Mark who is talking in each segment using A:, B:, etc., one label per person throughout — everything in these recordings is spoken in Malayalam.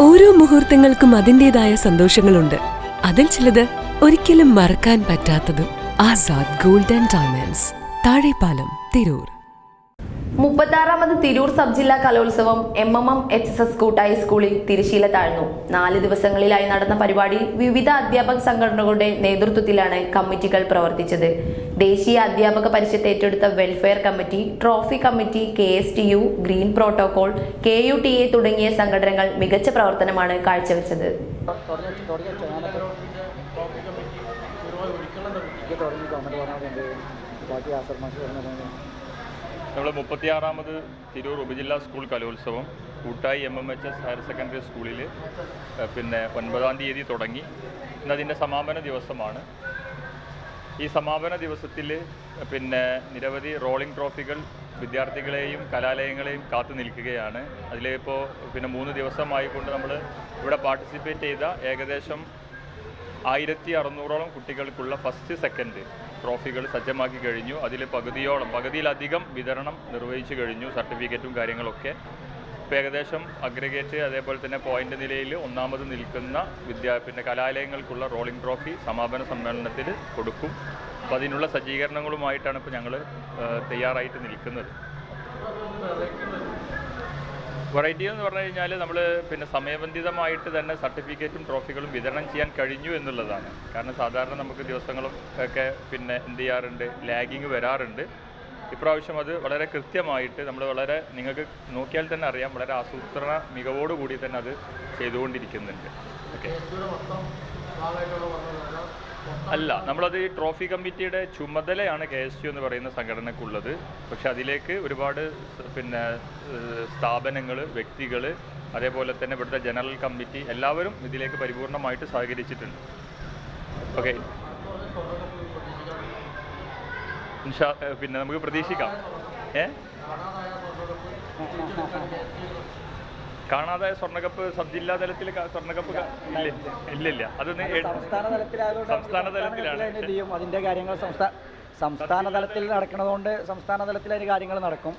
A: ഓരോ മുഹൂർത്തങ്ങൾക്കും അതിന്റെതായ സന്തോഷങ്ങളുണ്ട്. അതിൽ ചിലത് ഒരിക്കലും മറക്കാൻ പറ്റാത്തതും Azad gold and diamonds Thazhepalam Tirur.
B: മുപ്പത്താറാമത് Tirur sub ജില്ലാ കലോത്സവം M M M H S S കൂട്ടായ സ്കൂളിൽ തിരശീല താഴ്ന്നു. നാല് ദിവസങ്ങളിലായി നടന്ന പരിപാടിയിൽ വിവിധ അധ്യാപക സംഘടനകളുടെ നേതൃത്വത്തിലാണ് കമ്മിറ്റികൾ പ്രവർത്തിച്ചത്. ദേശീയ അധ്യാപക പരിഷത്ത് ഏറ്റെടുത്ത welfare committee trophy committee K S T U green protocol K U T A തുടങ്ങിയ സംഘടനകൾ മികച്ച പ്രവർത്തനമാണ് കാഴ്ചവെച്ചത്.
C: നമ്മൾ മുപ്പത്തിയാറാമത് തിരൂർ ഉപജില്ലാ സ്കൂൾ കലോത്സവം Koottayi M M H S higher secondary സ്കൂളിൽ പിന്നെ ഒൻപതാം തീയതി തുടങ്ങി. ഇന്ന് അതിന്റെ സമാപന ദിവസമാണ്. ഈ സമാപന ദിവസത്തിൽ പിന്നെ നിരവധി റോളിംഗ് ട്രോഫികൾ വിദ്യാർത്ഥികളെയും കലാലയങ്ങളെയും കാത്തു നിൽക്കുകയാണ്. അതിലിപ്പോൾ പിന്നെ മൂന്ന് ദിവസമായി കൊണ്ട് നമ്മൾ ഇവിടെ പാർട്ടിസിപ്പേറ്റ് ചെയ്ത ഏകദേശം ആയിരത്തി അറുന്നൂറോളം കുട്ടികൾക്കുള്ള ഫസ്റ്റ് സെക്കൻഡ് ട്രോഫികൾ സജ്ജമാക്കി കഴിഞ്ഞു. അതിൽ പകുതിയോളം പകുതിയിലധികം വിതരണം നിർവഹിച്ചു കഴിഞ്ഞു. സർട്ടിഫിക്കറ്റും കാര്യങ്ങളൊക്കെ. ഇപ്പോൾ ഏകദേശം അഗ്രഗേറ്റ് അതേപോലെ തന്നെ പോയിന്റ് നിലയിൽ ഒന്നാമത് നിൽക്കുന്ന വിദ്യാ പിന്നെ കലാലയങ്ങൾക്കുള്ള റോളിംഗ് ട്രോഫി സമാപന സമ്മേളനത്തിൽ കൊടുക്കും. അപ്പോൾ അതിനുള്ള സജ്ജീകരണങ്ങളുമായിട്ടാണ് ഇപ്പോൾ ഞങ്ങൾ തയ്യാറായിട്ട് നിൽക്കുന്നത്. വെറൈറ്റി എന്ന് പറഞ്ഞു കഴിഞ്ഞാൽ നമ്മൾ പിന്നെ സമയബന്ധിതമായിട്ട് തന്നെ സർട്ടിഫിക്കറ്റും ട്രോഫികളും വിതരണം ചെയ്യാൻ കഴിഞ്ഞു എന്നുള്ളതാണ്. കാരണം സാധാരണ നമുക്ക് ദിവസങ്ങളും ഒക്കെ പിന്നെ എന്ത് ചെയ്യാറുണ്ട്? ലാഗിങ് വരാറുണ്ട്. ഇപ്രാവശ്യം അത് വളരെ കൃത്യമായിട്ട് നമ്മൾ വളരെ നിങ്ങൾക്ക് നോക്കിയാൽ തന്നെ അറിയാം വളരെ ആസൂത്രണ മികവോടുകൂടി തന്നെ അത് ചെയ്തുകൊണ്ടിരിക്കുന്നുണ്ട്. ഓക്കെ അല്ല നമ്മളത് ഈ ട്രോഫി കമ്മിറ്റിയുടെ ചുമതലയാണ് കെ എസ് യു എന്ന് പറയുന്ന സംഘടനക്കുള്ളത്. പക്ഷെ അതിലേക്ക് ഒരുപാട് പിന്നെ സ്ഥാപനങ്ങൾ വ്യക്തികൾ അതേപോലെ തന്നെ ഇവിടുത്തെ ജനറൽ കമ്മിറ്റി എല്ലാവരും ഇതിലേക്ക് പരിപൂർണമായിട്ട് സഹകരിച്ചിട്ടുണ്ട്. ഓക്കെ പിന്നെ നമുക്ക് പ്രതീക്ഷിക്കാം. ഏ? കാണാതായ സ്വർണകപ്പ് സബ് ജില്ലാ തലത്തിൽ സ്വർണകപ്പ് ഇല്ല ഇല്ലില്ല. അത്
D: സംസ്ഥാന തലത്തിലായതുകൊണ്ട്
C: സംസ്ഥാന തലത്തിലാണ്.
D: അതിന് എന്ത് കാര്യങ്ങൾ സംസ്ഥാന സംസ്ഥാന തലത്തിൽ നടക്കുന്നതുകൊണ്ട് സംസ്ഥാന തലത്തിൽ അതിന് കാര്യങ്ങൾ നടക്കും.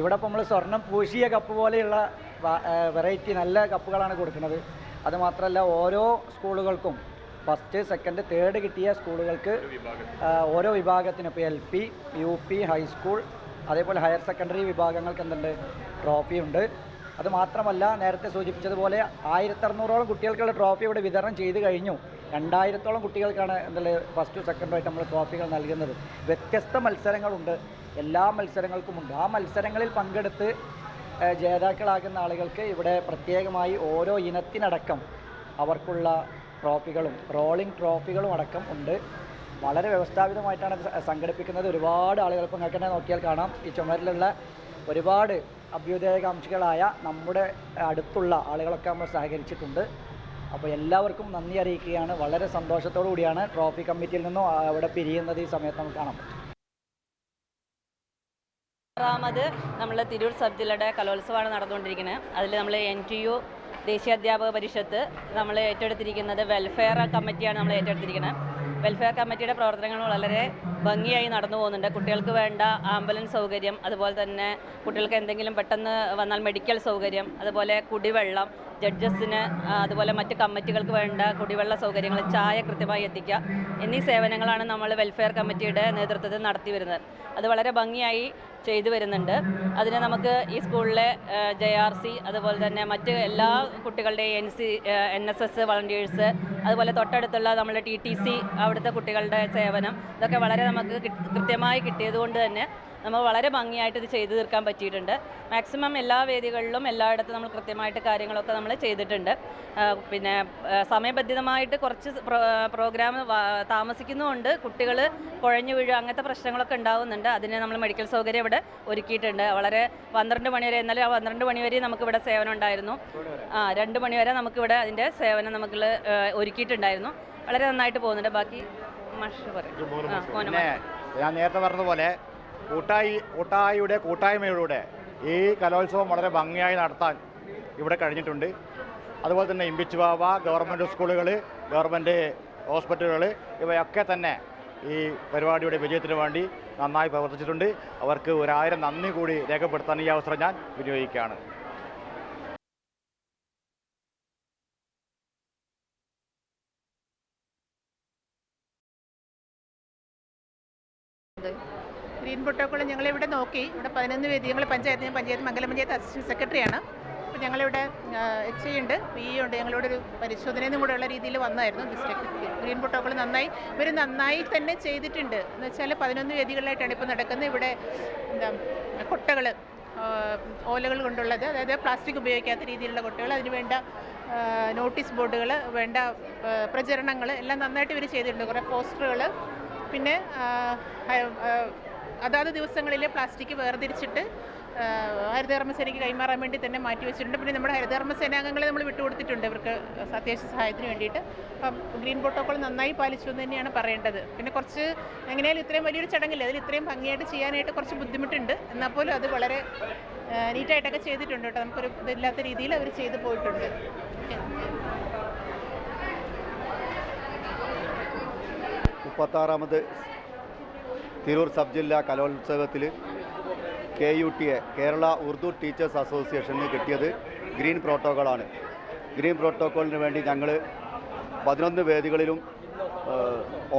D: ഇവിടെ ഇപ്പോൾ നമ്മൾ സ്വർണം പൂശിയ കപ്പ് പോലെയുള്ള വെറൈറ്റി നല്ല കപ്പുകളാണ് കൊടുക്കുന്നത്. അത് മാത്രമല്ല ഓരോ സ്കൂളുകൾക്കും ഫസ്റ്റ് സെക്കൻഡ് തേർഡ് കിട്ടിയ സ്കൂളുകൾക്ക് ഓരോ വിഭാഗത്തിന്. ഇപ്പോൾ L P U P high school അതേപോലെ ഹയർ സെക്കൻഡറി വിഭാഗങ്ങൾക്ക് എന്തുണ്ട്? ട്രോഫി ഉണ്ട്. അത് മാത്രമല്ല നേരത്തെ സൂചിപ്പിച്ചതുപോലെ ആയിരത്തി അറുന്നൂറോളം കുട്ടികൾക്കുള്ള ട്രോഫി ഇവിടെ വിതരണം ചെയ്ത് കഴിഞ്ഞു. രണ്ടായിരത്തോളം കുട്ടികൾക്കാണ് എന്തുള്ളത് ഫസ്റ്റ് സെക്കൻഡായിട്ട് നമ്മൾ ട്രോഫികൾ നൽകുന്നത്. വ്യത്യസ്ത മത്സരങ്ങളുണ്ട്. എല്ലാ മത്സരങ്ങൾക്കുമുണ്ട് ആ മത്സരങ്ങളിൽ പങ്കെടുത്ത് ജേതാക്കളാകുന്ന ആളുകൾക്ക് ഇവിടെ പ്രത്യേകമായി ഓരോ ഇനത്തിനടക്കം അവർക്കുള്ള ട്രോഫികളും റോളിംഗ് ട്രോഫികളും അടക്കം ഉണ്ട്. വളരെ വ്യവസ്ഥാപിതമായിട്ടാണ് സംഘടിപ്പിക്കുന്നത്. ഒരുപാട് ആളുകൾ ഇപ്പം നിങ്ങൾക്ക് തന്നെ നോക്കിയാൽ കാണാം. ഈ ചുമരിലുള്ള ഒരുപാട് അഭ്യുദയകാംക്ഷികളായ നമ്മുടെ അടുത്തുള്ള ആളുകളൊക്കെ നമ്മൾ സഹകരിച്ചിട്ടുണ്ട്. അപ്പോൾ എല്ലാവർക്കും നന്ദി അറിയിക്കുകയാണ്. വളരെ സന്തോഷത്തോടു കൂടിയാണ് ട്രോഫി കമ്മിറ്റിയിൽ നിന്നും അവിടെ പിരിയുന്നത് ഈ സമയത്ത് നമുക്ക് കാണാൻ പറ്റും.
E: ആറാമത് നമ്മൾ തിരൂർ സബ് ജില്ലയുടെ കലോത്സവമാണ് നടന്നുകൊണ്ടിരിക്കുന്നത്. അതിൽ നമ്മൾ എൻ ടി യു ദേശീയ അധ്യാപക പരിഷത്ത് നമ്മൾ ഏറ്റെടുത്തിരിക്കുന്നത് വെൽഫെയർ കമ്മിറ്റിയാണ് നമ്മൾ ഏറ്റെടുത്തിരിക്കുന്നത്. വെൽഫെയർ കമ്മിറ്റിയുടെ പ്രവർത്തനങ്ങൾ വളരെ ഭംഗിയായി നടന്നു പോകുന്നുണ്ട്. കുട്ടികൾക്ക് വേണ്ട ആംബുലൻസ് സൗകര്യം അതുപോലെ തന്നെ കുട്ടികൾക്ക് എന്തെങ്കിലും പെട്ടെന്ന് വന്നാൽ മെഡിക്കൽ സൗകര്യം അതുപോലെ കുടിവെള്ളം ജഡ്ജസിന് അതുപോലെ മറ്റ് കമ്മിറ്റികൾക്ക് വേണ്ട കുടിവെള്ള സൗകര്യങ്ങൾ ചായ കൃത്യമായി എത്തിക്കുക എന്നീ സേവനങ്ങളാണ് നമ്മൾ വെൽഫെയർ കമ്മിറ്റിയുടെ നേതൃത്വത്തിൽ നടത്തി വരുന്നത്. അത് വളരെ ഭംഗിയായി ചെയ്തു വരുന്നുണ്ട്. അതിന് നമുക്ക് ഈ സ്കൂളിലെ ജെ ആർ സി അതുപോലെ തന്നെ മറ്റ് എല്ലാ കുട്ടികളുടെയും N C N S S volunteers അതുപോലെ തൊട്ടടുത്തുള്ള നമ്മുടെ ടി ടി സി അവിടുത്തെ കുട്ടികളുടെ സേവനം ഇതൊക്കെ വളരെ നമുക്ക് കൃത്യമായി കിട്ടിയതുകൊണ്ട് തന്നെ നമ്മൾ വളരെ ഭംഗിയായിട്ട് ഇത് ചെയ്തു തീർക്കാൻ പറ്റിയിട്ടുണ്ട്. മാക്സിമം എല്ലാ വേദികളിലും എല്ലായിടത്തും നമ്മൾ കൃത്യമായിട്ട് കാര്യങ്ങളൊക്കെ നമ്മൾ ചെയ്തിട്ടുണ്ട്. പിന്നെ സമയബന്ധിതമായിട്ട് കുറച്ച് പ്രോഗ്രാം താമസിക്കുന്നുമുണ്ട്. കുട്ടികൾ കുഴഞ്ഞു വീഴുക അങ്ങനത്തെ പ്രശ്നങ്ങളൊക്കെ ഉണ്ടാകുന്നുണ്ട് അതിന് നമ്മൾ മെഡിക്കൽ സൗകര്യം ഇവിടെ ഒരുക്കിയിട്ടുണ്ട്. വളരെ പന്ത്രണ്ട് മണിവരെ ഇന്നലെ എന്നാലും ആ പന്ത്രണ്ട് മണിവരെ നമുക്കിവിടെ സേവനം ഉണ്ടായിരുന്നു. ആ രണ്ട് മണിവരെ നമുക്കിവിടെ അതിന്റെ സേവനം നമുക്ക് ഒരുക്കിയിട്ടുണ്ടായിരുന്നു. വളരെ നന്നായിട്ട് പോകുന്നുണ്ട്. ബാക്കി മഷ് പറയും.
F: ഞാൻ നേരത്തെ പറഞ്ഞതുപോലെ കൂട്ടായി കൂട്ടായിയുടെ കൂട്ടായ്മയിലൂടെ ഈ കലോത്സവം വളരെ ഭംഗിയായി നടത്താൻ ഇവിടെ കഴിഞ്ഞിട്ടുണ്ട്. അതുപോലെ തന്നെ ഇമ്പിച്ചുവാവ ഗവൺമെന്റ് സ്കൂളുകൾ ഗവൺമെന്റ് ഹോസ്പിറ്റലുകൾ ഇവയൊക്കെ തന്നെ ഈ പരിപാടിയുടെ വിജയത്തിന് വേണ്ടി നന്നായി പ്രവർത്തിച്ചിട്ടുണ്ട്. അവർക്ക് ഒരായിരം നന്ദി കൂടി രേഖപ്പെടുത്താൻ ഈ അവസരം ഞാൻ വിനിയോഗിക്കുകയാണ്.
G: Thank ഗ്രീൻ പ്രോട്ടോക്കോൾ ഞങ്ങളിവിടെ നോക്കി. ഇവിടെ പതിനൊന്ന് വേദി ഞങ്ങൾ പഞ്ചായത്ത് ഞാൻ പഞ്ചായത്ത് മംഗലം പഞ്ചായത്ത് അസിസ്റ്റന്റ് സെക്രട്ടറിയാണ്. അപ്പോൾ ഞങ്ങളിവിടെ എച്ച് ഐ ഉണ്ട് പി ഇ ഉണ്ട്. ഞങ്ങളിവിടെ ഒരു പരിശോധനയും ഉള്ള രീതിയിൽ വന്നായിരുന്നു ഡിസ്ട്രിക്ട് ഗ്രീൻ പ്രോട്ടോക്കോൾ നന്നായി ഇവർ നന്നായി തന്നെ ചെയ്തിട്ടുണ്ട്. എന്ന് വെച്ചാൽ പതിനൊന്ന് വേദികളിലായിട്ടാണ് ഇപ്പോൾ നടക്കുന്നത്. ഇവിടെ എന്താ കൊട്ടകൾ ഓലകൾ കൊണ്ടുള്ളത്. അതായത് പ്ലാസ്റ്റിക് ഉപയോഗിക്കാത്ത രീതിയിലുള്ള കൊട്ടകൾ അതിന് വേണ്ട നോട്ടീസ് ബോർഡുകൾ വേണ്ട പ്രചരണങ്ങൾ എല്ലാം നന്നായിട്ട് ഇവർ ചെയ്തിട്ടുണ്ട്. കുറേ പോസ്റ്ററുകൾ പിന്നെ അതാത് ദിവസങ്ങളിൽ പ്ലാസ്റ്റിക് വേർതിരിച്ചിട്ട് ഹരിതകർമ്മസേനയ്ക്ക് കൈമാറാൻ വേണ്ടി തന്നെ മാറ്റി വെച്ചിട്ടുണ്ട്. പിന്നെ നമ്മുടെ ഹരിതകർമ്മ സേനാംഗങ്ങളെ നമ്മൾ വിട്ടുകൊടുത്തിട്ടുണ്ട് ഇവർക്ക് അത്യാവശ്യ സഹായത്തിന് വേണ്ടിയിട്ട്. അപ്പം ഗ്രീൻ പ്രോട്ടോക്കോൾ നന്നായി പാലിച്ചു എന്ന് തന്നെയാണ് പറയേണ്ടത്. പിന്നെ കുറച്ച് എങ്ങനെയാലും ഇത്രയും വലിയൊരു ചടങ്ങില്ല അതിൽ ഇത്രയും ഭംഗിയായിട്ട് ചെയ്യാനായിട്ട് കുറച്ച് ബുദ്ധിമുട്ടുണ്ട്. എന്നാൽ പോലും അത് വളരെ നീറ്റായിട്ടൊക്കെ ചെയ്തിട്ടുണ്ട് കേട്ടോ. നമുക്കൊരു ഇതില്ലാത്ത രീതിയിൽ അവർ ചെയ്തു പോയിട്ടുണ്ട്.
H: മുപ്പത്താറാമത് തിരൂർ സബ് ജില്ലാ കലോത്സവത്തിൽ K U T A Kerala Urdu teachers അസോസിയേഷന് കിട്ടിയത് ഗ്രീൻ പ്രോട്ടോക്കോളാണ് ഗ്രീൻ പ്രോട്ടോക്കോളിന് വേണ്ടി ഞങ്ങൾ പതിനൊന്ന് വേദികളിലും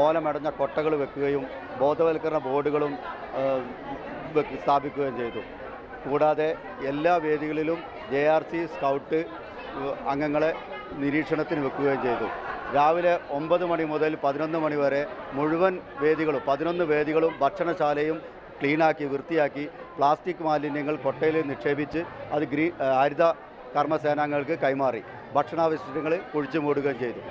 H: ഓലമടഞ്ഞ കൊട്ടകൾ വെക്കുകയും ബോധവൽക്കരണ ബോർഡുകളും സ്ഥാപിക്കുകയും ചെയ്തു. കൂടാതെ എല്ലാ വേദികളിലും ജെ ആർ സി സ്കൗട്ട് അംഗങ്ങളെ നിരീക്ഷണത്തിന് വെക്കുകയും ചെയ്തു. രാവിലെ ഒമ്പത് മണി മുതൽ പതിനൊന്ന് മണി വരെ മുഴുവൻ വേദികളും പതിനൊന്ന് വേദികളും ഭക്ഷണശാലയും ക്ലീനാക്കി വൃത്തിയാക്കി പ്ലാസ്റ്റിക് മാലിന്യങ്ങൾ കൊട്ടയിൽ നിക്ഷേപിച്ച് അത് ഗ്രീ ഹരിത കർമ്മസേനാംഗങ്ങൾക്ക് കൈമാറി. ഭക്ഷണാവശിഷ്ടങ്ങൾ കുഴിച്ചു മൂടുകയും ചെയ്തു.